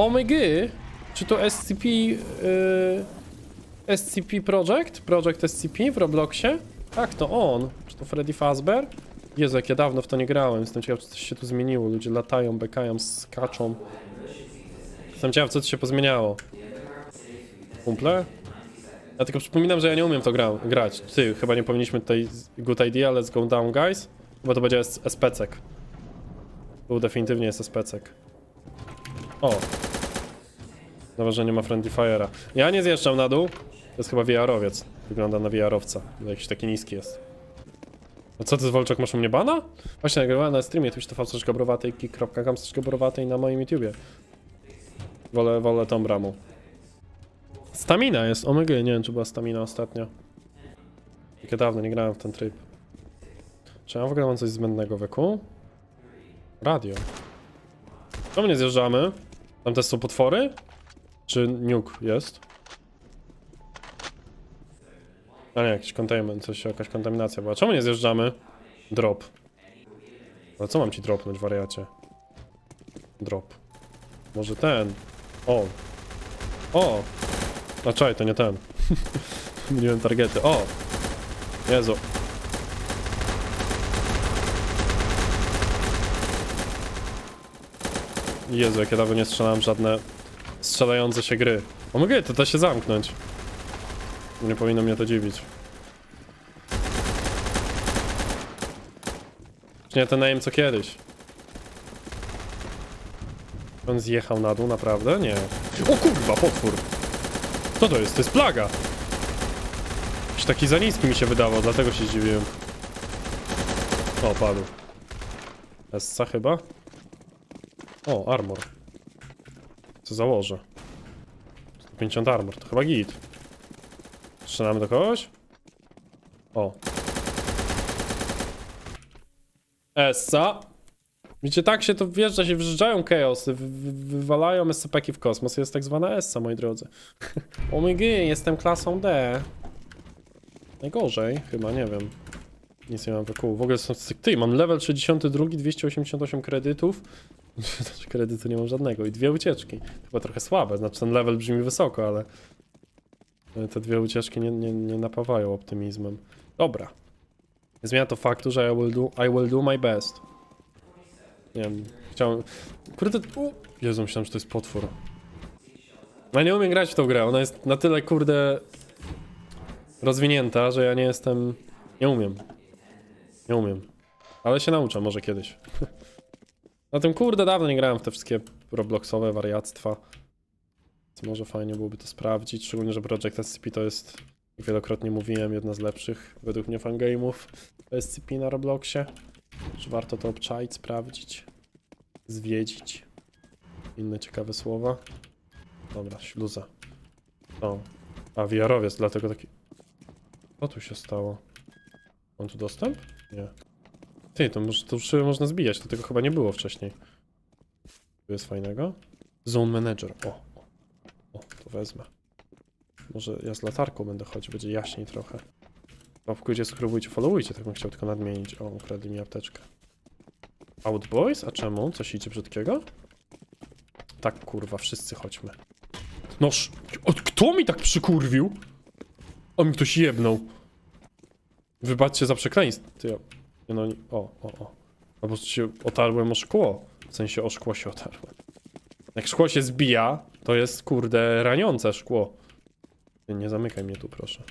OMG, czy to SCP... Yy, SCP Project? Project SCP w Robloxie? Tak, to on. Czy to Freddy Fazbear? Jezu, jak ja dawno w to nie grałem. Jestem ciekaw, czy coś się tu zmieniło. Ludzie latają, bekają, skaczą. Jestem ciekaw, co tu się pozmieniało. Kumple? Ja tylko przypominam, że ja nie umiem to gra grać. Ty, chyba nie powinniśmy tutaj... Good idea, let's go down, guys. Bo to będzie SPCek. Tu definitywnie jest SPCek. O. Dobra, że nie ma Friendly Fire'a. Ja nie zjeżdżam na dół. To jest chyba VR-owiec. Wygląda na VR-owca. Jakiś taki niski jest. A co ty, Wolczak, masz u mnie bana? Właśnie nagrywałem na streamie twitch.tv.com.com na moim YouTubie. Wolę, wolę tą bramą. Stamina jest, omega, nie wiem czy była stamina ostatnio. Takie dawno nie grałem w ten tryb. Czy ja w ogóle mam coś zbędnego wieku? Radio. Czemu nie zjeżdżamy? Tam też są potwory? Czy nuke jest? A nie, jakiś containment, coś, jakaś kontaminacja była. Czemu nie zjeżdżamy? Drop. Ale co mam ci dropnąć, wariacie? Drop. Może ten. O. O! A czaj, to nie ten. Myliłem targety. O! Jezu. Jezu, jak ja dawno nie strzelałem żadne strzelające się gry. O mogę, to da się zamknąć. Nie powinno mnie to dziwić. Nie ten najem co kiedyś? On zjechał na dół, naprawdę? Nie. O kurwa, potwór! Co to jest? To jest plaga! Jakiś taki za niski mi się wydawał, dlatego się zdziwiłem. O, padł. Essa chyba? O, armor. Co założę? 150 armor, to chyba git. Strzelamy do kogoś? O. Essa. Widzicie, tak się to wjeżdża, się wjeżdżają chaosy, wy, wy, wywalają SCP-ki w kosmos. Jest tak zwana Essa, moi drodzy. Omg, jestem klasą D. Najgorzej, chyba, nie wiem. Nic nie mam wokół. W ogóle są... Ty, mam level 62, 288 kredytów. Znaczy kredytu nie mam żadnego i dwie ucieczki. Chyba trochę słabe, znaczy ten level brzmi wysoko, ale... Te dwie ucieczki nie, nie, nie napawają optymizmem. Dobra. Nie zmienia to faktu, że I will do, I will do my best. Nie wiem, chciałem... Kurde, u... Jezu, myślałem, że to jest potwór. No ja nie umiem grać w tą grę, ona jest na tyle, kurde... Rozwinięta, że ja nie jestem... Nie umiem. Nie umiem. Ale się nauczę może kiedyś. Na tym kurde dawno nie grałem w te wszystkie robloxowe wariactwa. Więc może fajnie byłoby to sprawdzić, szczególnie, że Project SCP to jest, jak wielokrotnie mówiłem, jedna z lepszych według mnie fangame'ów SCP na Robloxie. Czy warto to obczaić, sprawdzić, zwiedzić. Inne ciekawe słowa. Dobra, śluza. A VR-owiec, dlatego taki... Co tu się stało? Mam tu dostęp? Nie. Ty, to, może, to szyby można zbijać, to tego chyba nie było wcześniej. Tu jest fajnego. Zone Manager. O, o, to wezmę. Może ja z latarką będę chodzić, będzie jaśniej trochę. Łapkujcie, subskrybujcie, followujcie, tak bym chciał tylko nadmienić. O, ukradli mi apteczkę. Outboys? A czemu? Coś idzie brzydkiego? Tak, kurwa, wszyscy chodźmy. Noż, kto mi tak przykurwił? O, mi ktoś jebnął. Wybaczcie za przekleństwo. No, nie- o, o, o. No po prostu się otarłem o szkło. W sensie o szkło się otarłem. Jak szkło się zbija, to jest kurde raniące szkło. Nie, zamykaj mnie tu, proszę.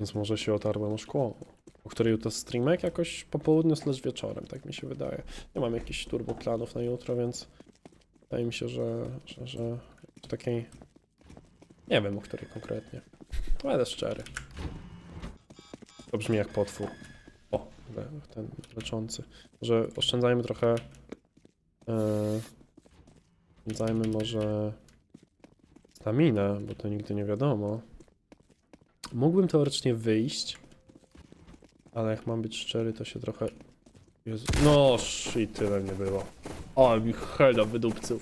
Więc może się otarłem o szkło. O której jutro streamek? Jakoś po południu slash wieczorem, tak mi się wydaje. Nie mam jakichś turbo planów na jutro, więc wydaje mi się, że, że, że takiej... Nie wiem o której konkretnie. Będę szczery. To brzmi jak potwór. Le- ten leczący. Może oszczędzajmy trochę. Yy, oszczędzajmy może staminę, bo to nigdy nie wiadomo. Mógłbym teoretycznie wyjść, ale jak mam być szczery, to się trochę. Jezu. No, shit, tyle nie było. O, mi hela wydupcył.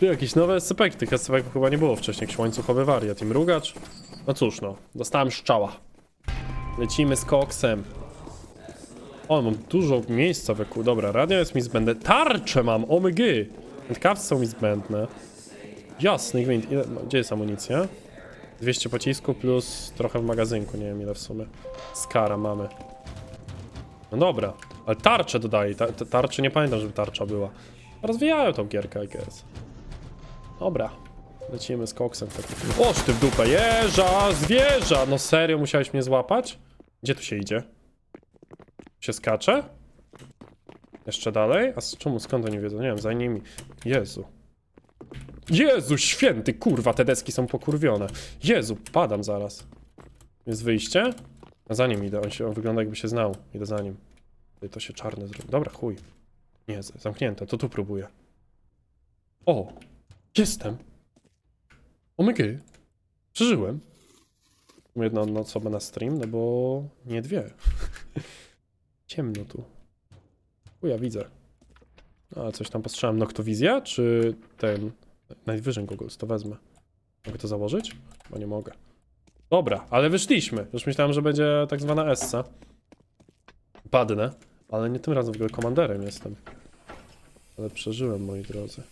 Tu jakieś nowe SCP, tych SCP chyba nie było wcześniej, jakiś wariat i mrugacz. No cóż no, dostałem szczała. Lecimy z koksem. O, mam dużo miejsca wokół. Dobra, radio jest mi zbędne. Tarczę mam, omg. Wędkawce są mi zbędne. Jasny gwint. Ile, no, gdzie jest amunicja? 200 pocisku plus trochę w magazynku, nie wiem ile w sumie. Skara mamy. No dobra, ale tarczę dodaje. Ta, ta, tarczy nie pamiętam, żeby tarcza była. Rozwijają tą gierkę, I guess. Dobra. Lecimy z koksem. Oż ty w dupę, jeża, zwierza! No serio, musiałeś mnie złapać? Gdzie tu się idzie? Się skacze? Jeszcze dalej? A z czemu, skąd oni wiedzą? Nie wiem, za nimi. Jezu. Jezu, święty, kurwa, te deski są pokurwione. Jezu, padam zaraz. Jest wyjście? A za nim idę, on, się, on wygląda jakby się znał. Idę za nim. To się czarny zrobi. Dobra, chuj. Nie, zamknięte, to tu próbuję. O! Jestem! Omygy! Przeżyłem. Jedną osobę na stream, no bo nie dwie. Ciemno tu. Chuja, widzę. A, coś tam postrzałem. Noktowizja, czy ten... Vision Googles, to wezmę. Mogę to założyć? Bo nie mogę. Dobra, ale wyszliśmy. Już myślałem, że będzie tak zwana Essa. Padnę, ale nie tym razem w ogóle komanderem jestem. Ale przeżyłem, moi drodzy.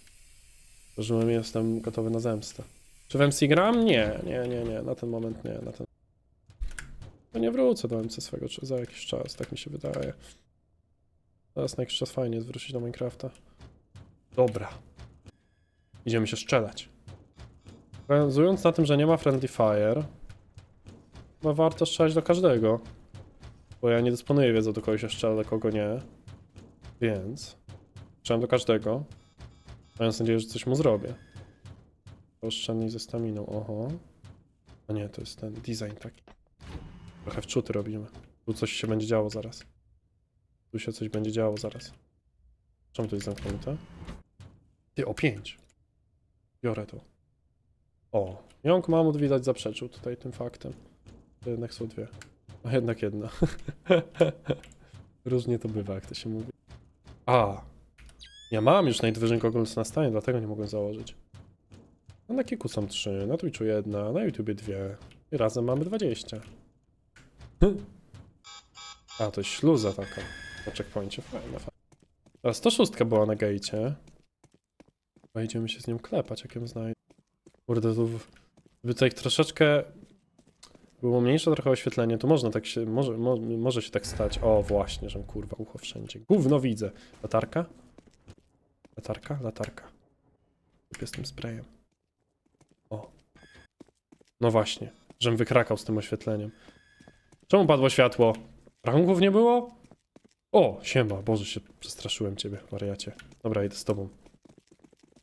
Przeżyłem i jestem gotowy na zemstę. Czy w MC gram? Nie, nie, nie, nie. Na ten moment nie. Na ten... No nie wrócę do MC swego za jakiś czas, tak mi się wydaje. Teraz na jakiś czas fajnie jest wrócić do Minecrafta. Dobra. Idziemy się strzelać. Bazując na tym, że nie ma Friendly Fire, chyba warto strzelać do każdego. Bo ja nie dysponuję wiedzą, do kogo się strzela, do kogo nie. Więc strzelam do każdego. Mając nadzieję, że coś mu zrobię. Oszczędniej ze staminą, oho. A nie, to jest ten design taki. Trochę wczuty robimy. Tu coś się będzie działo zaraz. Tu się coś będzie działo zaraz. Czemu to jest zamknięte? Ty, o 5. Biorę to. O, Jąk Mamut widać zaprzeczył tutaj tym faktem. To jednak są dwie. A jednak jedna. Różnie to bywa, jak to się mówi. A, ja mam już Night Goggles na stanie, dlatego nie mogłem założyć. No na Kiku są trzy, na Twitchu jedna, na YouTubie dwie. I razem mamy 20. A, to jest śluza taka. Na checkpoincie, fajna, fajna. A 106 była na gejcie. Wejdziemy się z nią klepać, jak ją znajdę. Kurde, w- by tutaj troszeczkę było mniejsze trochę oświetlenie, to można tak się, może, mo, może się tak stać. O, właśnie, że kurwa, ucho wszędzie. Gówno widzę. Latarka? Latarka? Latarka. Kupię z tym sprayem. O. No właśnie, żem wykrakał z tym oświetleniem. Czemu padło światło? Rachunków nie było? O, siema, Boże, się przestraszyłem ciebie, wariacie. Dobra, idę z tobą.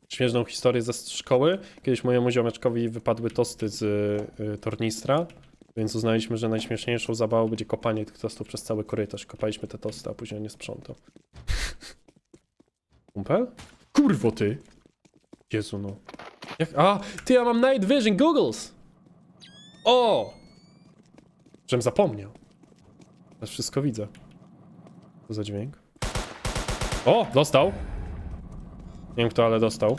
Śmieszną historię ze szkoły. Kiedyś mojemu ziomeczkowi wypadły tosty z y, tornistra, więc uznaliśmy, że najśmieszniejszą zabawą będzie kopanie tych tostów przez cały korytarz. Kopaliśmy te tosty, a później nie sprzątał. Kumpel? Kurwo ty! Jezu no. Jak? A, ty, ja mam night vision googles! O! Żem zapomniał. Teraz wszystko widzę. Co za dźwięk? O, dostał! Nie wiem kto, ale dostał.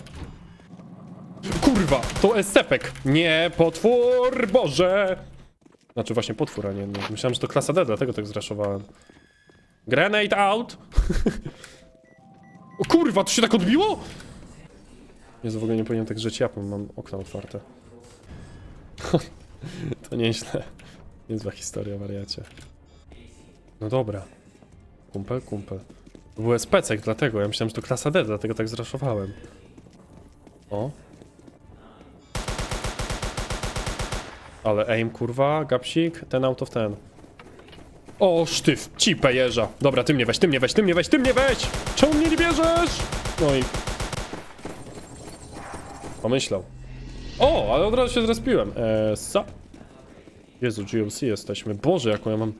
Kurwa, to escepek! Nie, potwór, Boże! Znaczy właśnie potwór, a nie, nie. Myślałem, że to klasa D, dlatego tak zraszowałem. Grenade out! o kurwa, to się tak odbiło? Jezu, w ogóle nie powinienem tak żyć ja, bo mam okna otwarte. to nieźle. Niezła historia, wariacie. No dobra. Kumpel, kumpel. To był SPCek, dlatego. Ja myślałem, że to klasa D, dlatego tak zraszowałem. O. Ale aim, kurwa, gapsik, ten out of ten. O, sztyw, cipę jeża. Dobra, ty mnie weź, ty mnie weź, ty mnie weź, ty mnie weź! Czemu mnie nie bierzesz? No i... Pomyślał. O, ale od razu się zrespiłem. Eee, sa... Jezu, GLC jesteśmy. Boże, jaką ja mam...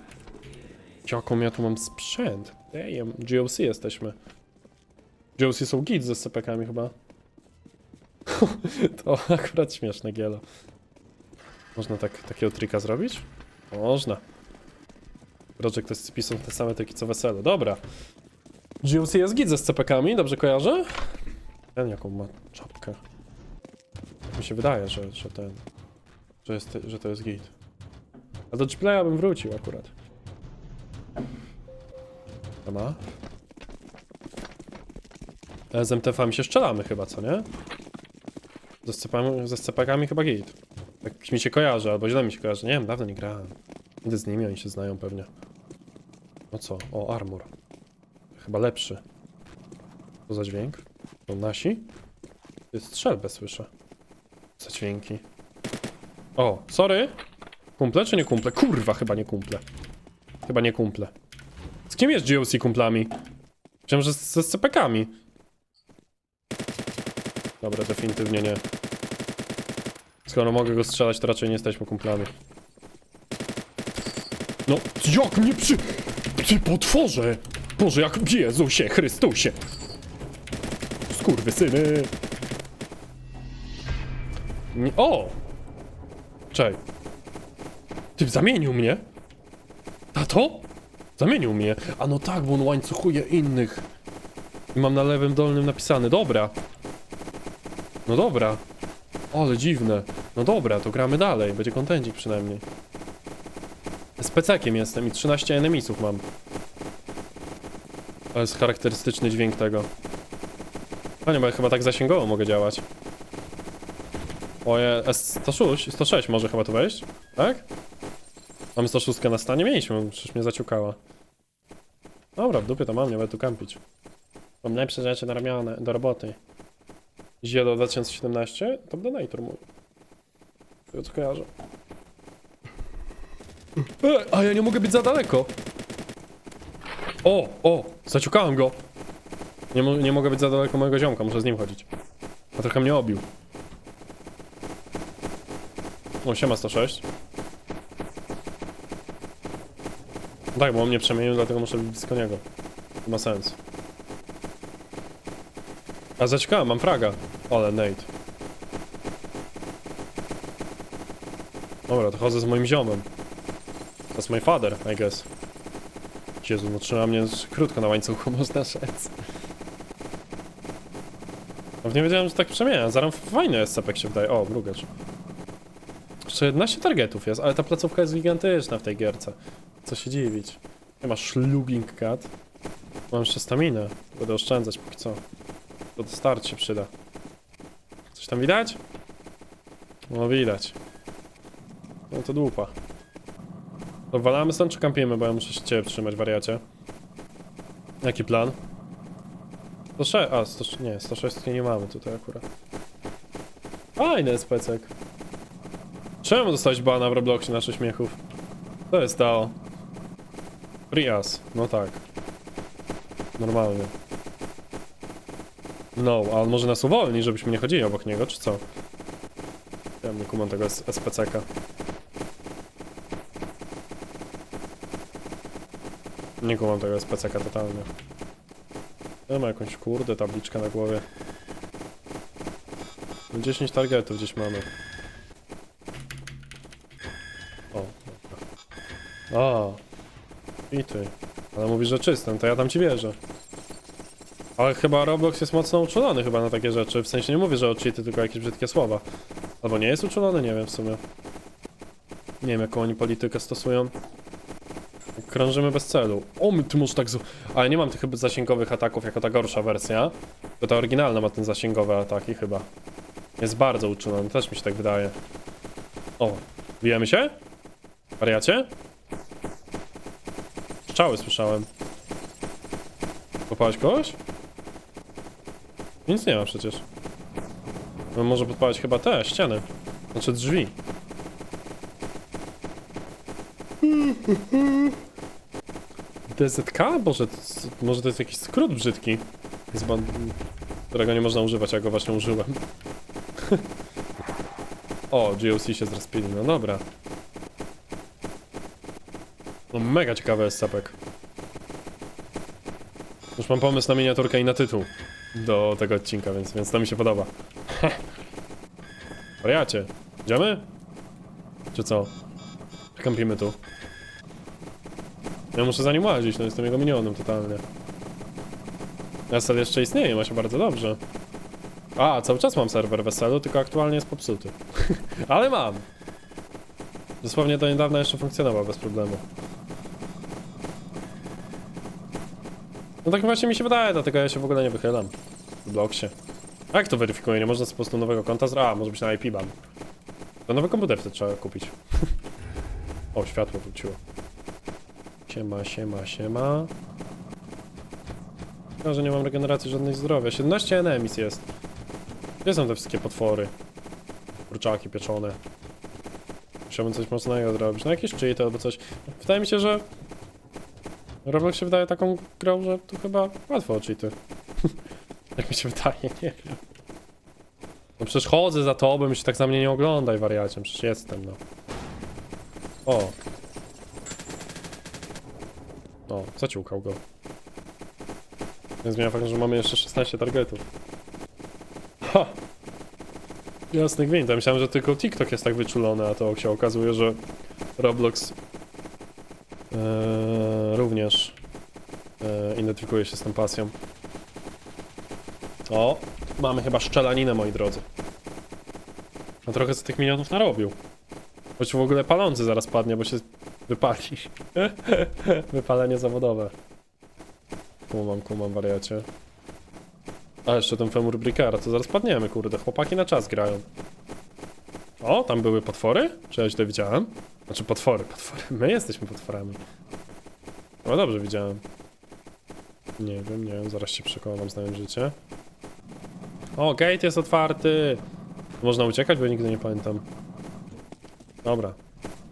Jaką ja tu mam sprzęt. Damn, GLC jesteśmy. GLC są git ze SCP-kami chyba. to akurat śmieszne gielo. Można tak, takiego trika zrobić? Można. Project SCP są te same triki co wesele. Dobra. GLC jest git ze SCP-kami, dobrze kojarzę? Ten jaką ma czapkę. Mi się wydaje, że, że ten... Że, jest, że to jest git. A do Gplaya bym wrócił akurat. To ma? Z MTF-ami się strzelamy chyba, co nie? Ze, scepami, ze scepakami chyba git. Tak mi się kojarzy, albo źle mi się kojarzy. Nie wiem, dawno nie grałem. Idę z nimi, oni się znają pewnie. No co? O, armor. Chyba lepszy. Co za dźwięk? To nasi? Jest strzelbę słyszę. Co za dźwięki? O, sorry. Kumple czy nie kumple? Kurwa, chyba nie kumple. Chyba nie kumple. Z kim jest GOC kumplami? Myślałem, że z- ze SCP-kami. Dobra, definitywnie nie. Skoro mogę go strzelać, to raczej nie jesteśmy kumplami. No, jak mnie przy... Ty potworze! Boże, jak... Jezusie, Chrystusie! Skurwysyny! O! Czej. Ty zamienił mnie? Tato? Zamienił mnie. A no tak, bo on łańcuchuje innych. I mam na lewym dolnym napisane. Dobra. No dobra. Ale dziwne. No dobra, to gramy dalej. Będzie kontencik przynajmniej. Z pecakiem jestem i 13 enemisów mam. To jest charakterystyczny dźwięk tego. A nie, bo ja chyba tak zasięgowo mogę działać. Oje, S106, 106 może chyba tu wejść? Tak? Mam 106 na stanie? Mieliśmy, przecież mnie zaciukała. Dobra, w dupie to mam, nie będę tu kampić. Mam lepsze rzeczy narobione, do roboty. Ziedo 2017? To donator mój. Tego co kojarzę. E, a ja nie mogę być za daleko. O, o, zaciukałem go. Nie, nie mogę być za daleko mojego ziomka, muszę z nim chodzić. A trochę mnie obił. O, siema 106. Tak, bo on mnie przemienił, dlatego muszę być blisko niego. To ma sens. A zaciekałem, mam fraga. Ale Nate. Dobra, to chodzę z moim ziomem. To jest my father, I guess. Jezu, no trzyma mnie krótko na łańcuchu, można rzec. No nie wiedziałem, że tak przemienia. Zaraz fajny SCP się wydaje. O, mrugacz. Jeszcze 11 targetów jest, ale ta placówka jest gigantyczna w tej gierce. Co się dziwić. Nie masz szluging cat. Mam jeszcze staminę. Będę oszczędzać póki co. To do start się przyda. Coś tam widać? No widać. No to dupa. To walamy stąd czy kampimy, bo ja muszę się ciebie trzymać, wariacie. Jaki plan? 106, a 106, nie, 106 nie mamy tutaj akurat. Fajny jest pecek. Czemu dostać bana w Robloxie naszych śmiechów? To jest DAO. Prias, no tak. Normalnie. No, a on może nas uwolni, żebyśmy nie chodzili obok niego, czy co? Ja nie kumam tego S- SPCK. Nie kumam tego SPCK totalnie. Ja ma jakąś kurde tabliczkę na głowie. 10 targetów gdzieś mamy. O, dobra. I ty. Ale mówisz, że czystym, to ja tam ci wierzę. Ale chyba Roblox jest mocno uczulony chyba na takie rzeczy. W sensie nie mówię, że o tylko jakieś brzydkie słowa. Albo nie jest uczulony, nie wiem w sumie. Nie wiem, jaką oni politykę stosują. Krążymy bez celu. O, my- ty możesz tak... z- Ale nie mam tych chyba zasięgowych ataków jako ta gorsza wersja. To ta oryginalna ma ten zasięgowe ataki chyba. Jest bardzo uczulony, też mi się tak wydaje. O, bijemy się? Wariacie? Strzały słyszałem. Popałeś kogoś? Nic nie ma przecież. No może podpalać chyba te ściany. Znaczy drzwi. DZK? Boże, to, może to jest jakiś skrót brzydki. Z którego nie można używać, ja go właśnie użyłem. o, GOC się zrespili, no dobra. No mega ciekawy jest sapek. Już mam pomysł na miniaturkę i na tytuł do tego odcinka, więc, więc to mi się podoba. Wariacie, idziemy? Czy co? Kampimy tu? Ja muszę za nim łazić, no jestem jego minionem totalnie. Wesel jeszcze istnieje, ma się bardzo dobrze. A, cały czas mam serwer Weselu, tylko aktualnie jest popsuty. Ale mam! Dosłownie do niedawna jeszcze funkcjonował bez problemu. No tak właśnie mi się wydaje, dlatego ja się w ogóle nie wychylam. Robloxie. A jak to weryfikuje? Nie można po prostu nowego konta z... A, może być na IP ban. To nowy komputer wtedy trzeba kupić. o, światło wróciło. Siema, siema, siema. Szkoda, że nie mam regeneracji żadnej zdrowia. 17 enemies jest. Gdzie są te wszystkie potwory? Kurczaki pieczone. Musiałbym coś mocnego zrobić. No jakieś cheaty albo coś. Wydaje mi się, że Roblox się wydaje taką grą, że tu chyba łatwo o cheaty. Jak mi się wydaje, nie wiem. No przecież chodzę za tobą i się tak za mnie nie oglądaj, wariacie. Przecież jestem, no. O. O, zaciukał go. Nie zmienia fakt, że mamy jeszcze 16 targetów. Ha! Jasny gwint. Ja myślałem, że tylko TikTok jest tak wyczulony, a to się okazuje, że Roblox e, również e, identyfikuje się z tą pasją. O, mamy chyba szczelaninę, moi drodzy. A trochę z tych minionów narobił. Choć w ogóle palący zaraz padnie, bo się wypali. Wypalenie zawodowe. Kumam, kumam, wariacie. A jeszcze ten femur brickera, to zaraz padniemy, kurde. Chłopaki na czas grają. O, tam były potwory? Czy ja źle widziałem? Znaczy potwory, potwory. My jesteśmy potworami. No dobrze widziałem. Nie wiem, nie wiem, zaraz się przekonam, znając życie. O, gate jest otwarty! Można uciekać, bo nigdy nie pamiętam. Dobra.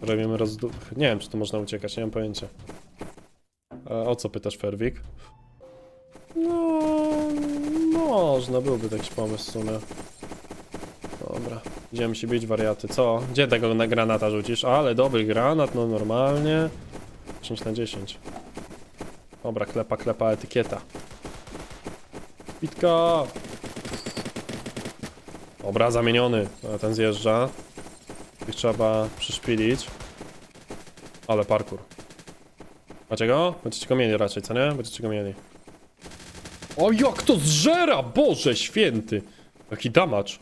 Robimy rozdu... Nie wiem, czy tu można uciekać, nie mam pojęcia. A o co pytasz, Ferwik? No... Można, byłby taki pomysł w sumie. Dobra. Idziemy się bić, wariaty. Co? Gdzie tego na granata rzucisz? Ale dobry granat, no normalnie. 10 na 10. Dobra, klepa, klepa, etykieta. Bitka! Dobra, zamieniony. Ten zjeżdża. Ich trzeba przyszpilić. Ale parkour. Macie go? Będziecie go mieli raczej, co nie? Będziecie go mieli. O, jak to zżera! Boże święty! Jaki damage.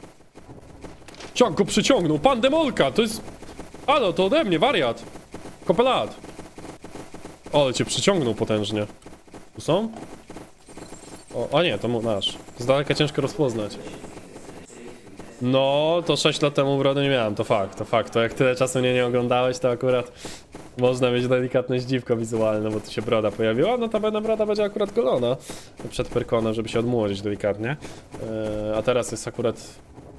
Ciąg go przyciągnął, pan Demolka, to jest... Halo, to ode mnie, wariat. Kopelat. O, ale cię przyciągnął potężnie. Tu są? O, a nie, to mu nasz. Z daleka ciężko rozpoznać. No, to 6 lat temu urody nie miałem, to fakt, to fakt. To jak tyle czasu mnie nie oglądałeś, to akurat można mieć delikatne zdziwko wizualne, bo tu się broda pojawiła. No ta będę broda będzie akurat golona przed perkonem, żeby się odmłodzić delikatnie. Eee, a teraz jest akurat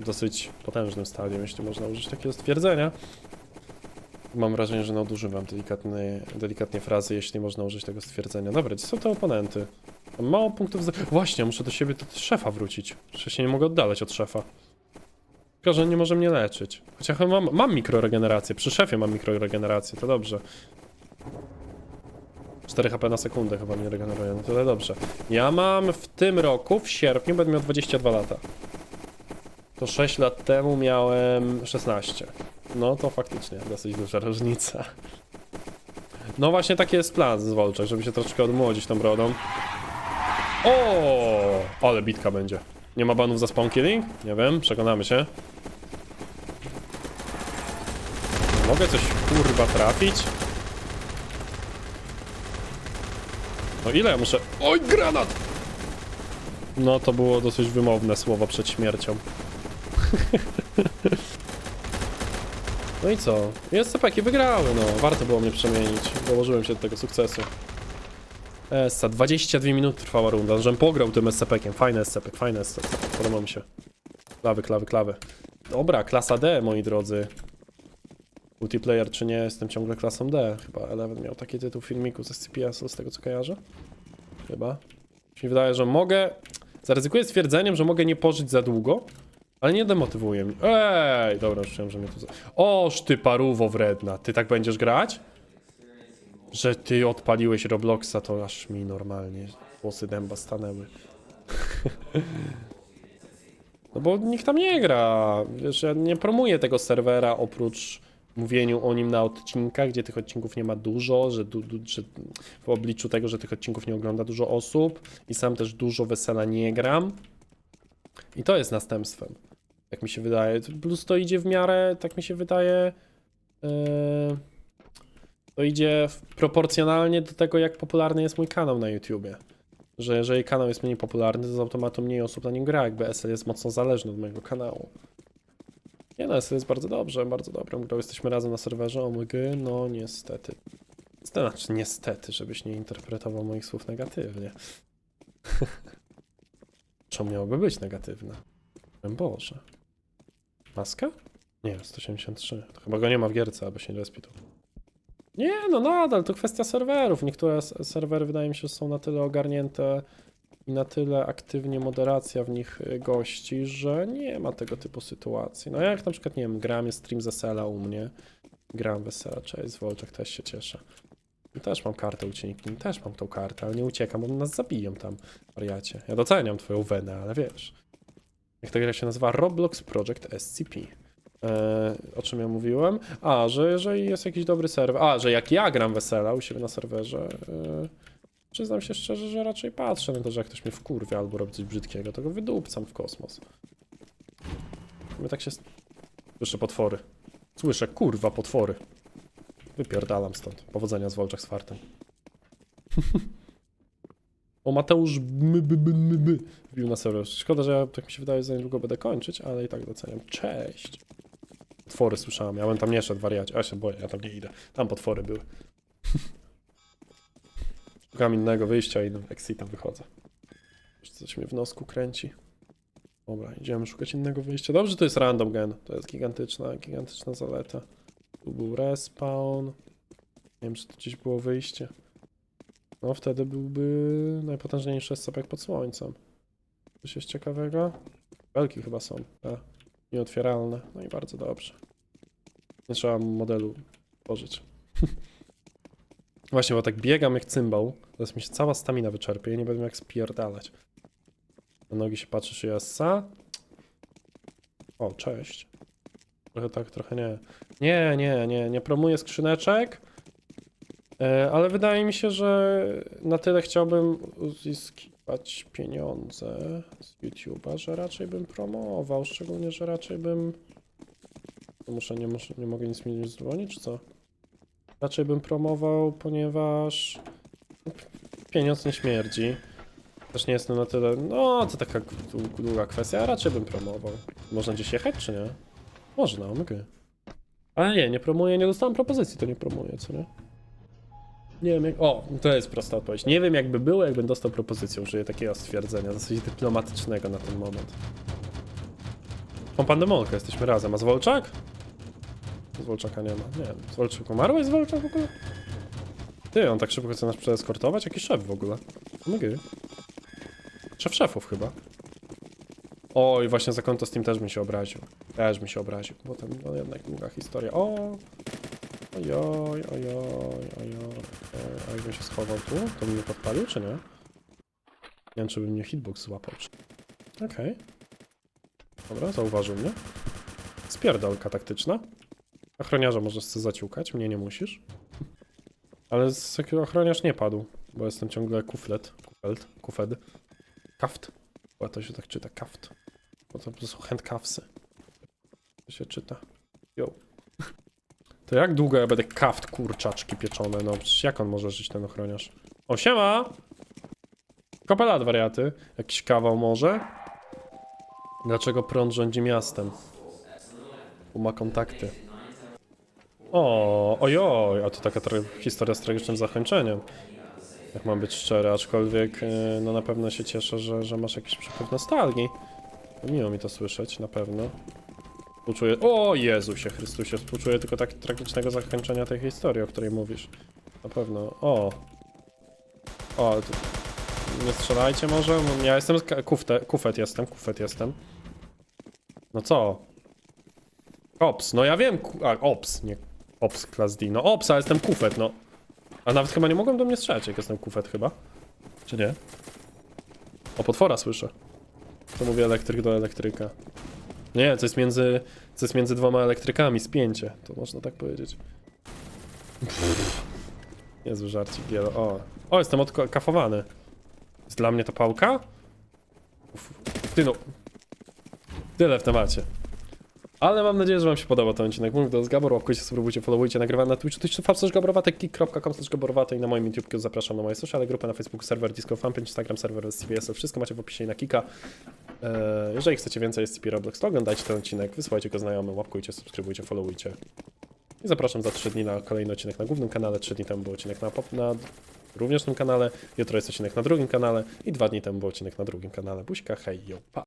w dosyć potężnym stadium, jeśli można użyć takiego stwierdzenia. Mam wrażenie, że nadużywam delikatnej, delikatnie frazy, jeśli można użyć tego stwierdzenia. Dobra, gdzie są te oponenty? Mam mało punktów. Za... Właśnie, muszę do siebie do szefa wrócić. Przecież się nie mogę oddalać od szefa. Tylko, że nie może mnie leczyć. Chociaż mam, mam mikroregenerację. Przy szefie mam mikroregenerację, to dobrze. 4 HP na sekundę chyba mnie regeneruje, no tyle dobrze. Ja mam w tym roku, w sierpniu, będę miał 22 lata. To 6 lat temu miałem 16. No to faktycznie dosyć duża różnica. No właśnie taki jest plan z Wolczek, żeby się troszeczkę odmłodzić tą brodą. O, ale bitka będzie. Nie ma banów za spawn killing? Nie wiem, przekonamy się. Mogę coś kurwa trafić? No ile ja muszę... Oj, granat! No to było dosyć wymowne słowo przed śmiercią. No i co? Jest CPki wygrały, no. Warto było mnie przemienić. Dołożyłem się do tego sukcesu. Essa, 22 minuty trwała runda, żebym pograł tym SCP-kiem. Fajny SCP, fajny SCP, podoba mi się. Klawy, klawy, klawy. Dobra, klasa D, moi drodzy. Multiplayer czy nie, jestem ciągle klasą D. Chyba Eleven miał taki tytuł filmiku ze CPS-u, z tego co kojarzę. Chyba. Mi się wydaje, że mogę... Zaryzykuję stwierdzeniem, że mogę nie pożyć za długo, ale nie demotywuje mnie. Ej, dobra, już myślałem, że mnie tu... za- Oż ty paruwo wredna, ty tak będziesz grać? Że ty odpaliłeś Robloxa, to aż mi normalnie włosy dęba stanęły. No bo nikt tam nie gra. Wiesz, ja nie promuję tego serwera oprócz mówieniu o nim na odcinkach, gdzie tych odcinków nie ma dużo, że, du, du, że w obliczu tego, że tych odcinków nie ogląda dużo osób i sam też dużo wesela nie gram. I to jest następstwem, jak mi się wydaje. Plus to idzie w miarę, tak mi się wydaje, yy, to idzie proporcjonalnie do tego, jak popularny jest mój kanał na YouTubie. że jeżeli kanał jest mniej popularny, to z automatu mniej osób na nim gra, jakby SL jest mocno zależny od mojego kanału. Nie no, SL jest bardzo dobrze, bardzo dobrą grą. Jesteśmy razem na serwerze OMG, no niestety. Znaczy niestety, żebyś nie interpretował moich słów negatywnie. Czemu miałoby być negatywne? Boże. Maska? Nie, 173. To chyba go nie ma w gierce, aby się nie respi tu. Nie, no nadal, to kwestia serwerów. Niektóre serwery wydaje mi się, że są na tyle ogarnięte i na tyle aktywnie moderacja w nich y, gości, że nie ma tego typu sytuacji. No jak na przykład, nie wiem, gram jest stream Zesela u mnie, gram Wesela, cześć, Wolczek, też się cieszę. Też mam kartę uciekni, też mam tą kartę, ale nie uciekam, bo nas zabiją tam, wariacie. Ja doceniam twoją wenę, ale wiesz. Jak ta gra się nazywa? Roblox Project SCP. E, o czym ja mówiłem? A, że jeżeli jest jakiś dobry serwer. A, że jak ja gram wesela u siebie na serwerze, e, przyznam się szczerze, że raczej patrzę na to, że jak ktoś mnie wkurwia albo robi coś brzydkiego, to go wydupcam w kosmos. My tak się. Słyszę potwory. Słyszę, kurwa, potwory. Wypierdalam stąd. Powodzenia z Wolczak z fartem. O, Mateusz my, by, by, my, by. wbił na serwer. Szkoda, że ja, tak mi się wydaje, za niedługo będę kończyć, ale i tak doceniam. Cześć. Potwory słyszałem, ja bym tam nie szedł, wariacie. Ja się boję, ja tam nie idę. Tam potwory były. Szukam innego wyjścia i do Exita wychodzę. Coś mnie w nosku kręci. Dobra, idziemy szukać innego wyjścia. Dobrze, to jest random gen. To jest gigantyczna, gigantyczna zaleta. Tu był respawn. Nie wiem, czy tu gdzieś było wyjście. No, wtedy byłby najpotężniejszy SCP pod słońcem. Coś jest ciekawego? Belki chyba są. Te nieotwieralne. No i bardzo dobrze. Nie trzeba modelu tworzyć. Właśnie, bo tak biegam jak cymbał. Teraz mi się cała stamina wyczerpie i nie będę jak spierdalać. Na nogi się patrzysz i essa. O, cześć. Trochę tak, trochę nie. Nie, nie, nie, nie promuję skrzyneczek. E, Ale wydaje mi się, że na tyle chciałbym uzyskiwać pieniądze z YouTube'a, że raczej bym promował, szczególnie, że raczej bym... To Muszę, nie, muszę, nie mogę nic mi dzwonić, czy co? Raczej bym promował, ponieważ pieniądz nie śmierdzi. Też nie jestem na tyle, no to taka dłu- długa kwestia, a raczej bym promował. Można gdzieś jechać, czy nie? Można, mogę. Ale nie, nie promuję, nie dostałem propozycji, to nie promuję, co nie? Nie wiem jak... O, to jest prosta odpowiedź. Nie wiem jakby było, jakbym dostał propozycję. Użyję takiego stwierdzenia, dosyć dyplomatycznego na ten moment. Mam pandemolkę, jesteśmy razem. A Zwolczak? Zwolczaka nie ma. Nie wiem. Zwolczak umarłeś Zwolczak w ogóle? Ty, on tak szybko chce nas przeeskortować? Jaki szef w ogóle? Mygy. Szef szefów chyba. Oj, właśnie za konto Steam też mi się obraził. Też mi się obraził, bo tam no, jednak długa historia. O! Ojoj, ojoj, ojoj. A jakbym się schował tu, to bym mnie podpalił, czy nie? Nie wiem, czy by mnie hitbox złapał. Czy... Okej. Dobra, zauważył mnie. Spierdolka taktyczna. Ochroniarza możesz sobie zaciukać, mnie nie musisz. Ale z jakiego ochroniarz nie padł, bo jestem ciągle kuflet, kufelt, kufed. Kaft. Chyba to się tak czyta, kaft. Bo to, to są handcuffsy. To się czyta. Yo. To jak długo ja będę kaft kurczaczki pieczone? No przecież jak on może żyć ten ochroniarz? O siema! Kopelat wariaty. Jakiś kawał może? Dlaczego prąd rządzi miastem? Bo ma kontakty. O, ojoj, a to taka historia z tragicznym zakończeniem. Jak mam być szczery, aczkolwiek yy, no na pewno się cieszę, że, że masz jakiś przepływ nostalgii. Miło mi to słyszeć, na pewno. Współczuję. O Jezusie Chrystusie, współczuję tylko tak tragicznego zakończenia tej historii, o której mówisz. Na pewno. O. O. Nie strzelajcie może? Ja jestem. Kufte, kufet jestem, kufet jestem. No co? Ops, no ja wiem. A, ops, nie. Ops class D. No ops, a jestem kufet, no. A nawet chyba nie mogłem do mnie strzelać, jak jestem kufet chyba. Czy nie? O potwora słyszę. To mówię elektryk do elektryka. Nie, to jest między, to jest między dwoma elektrykami, spięcie, to można tak powiedzieć. Niezły żarcik, gielo. O, o jestem odkafowany. Jest dla mnie to pałka? Uf. Ty no. Tyle w temacie. Ale mam nadzieję, że wam się podoba ten odcinek. Mówię, to jest Gabor, łapkujcie, subskrybujcie, followujcie, nagrywam na Twitchu, slash gaborowatek i na moim YouTube zapraszam na moje sociale, grupę na Facebooku, serwer, Discord, fanpage, Instagram, serwer z CBS, wszystko macie w opisie i na Kika. Eee, jeżeli chcecie więcej SCP Roblox, to oglądajcie ten odcinek, wysyłajcie go znajomym, łapkujcie, subskrybujcie, followujcie. I zapraszam za 3 dni na kolejny odcinek na głównym kanale, 3 dni temu był odcinek na, pop, na również tym kanale, jutro jest odcinek na drugim kanale i 2 dni temu był odcinek na drugim kanale. Buźka, hej, yo, pa!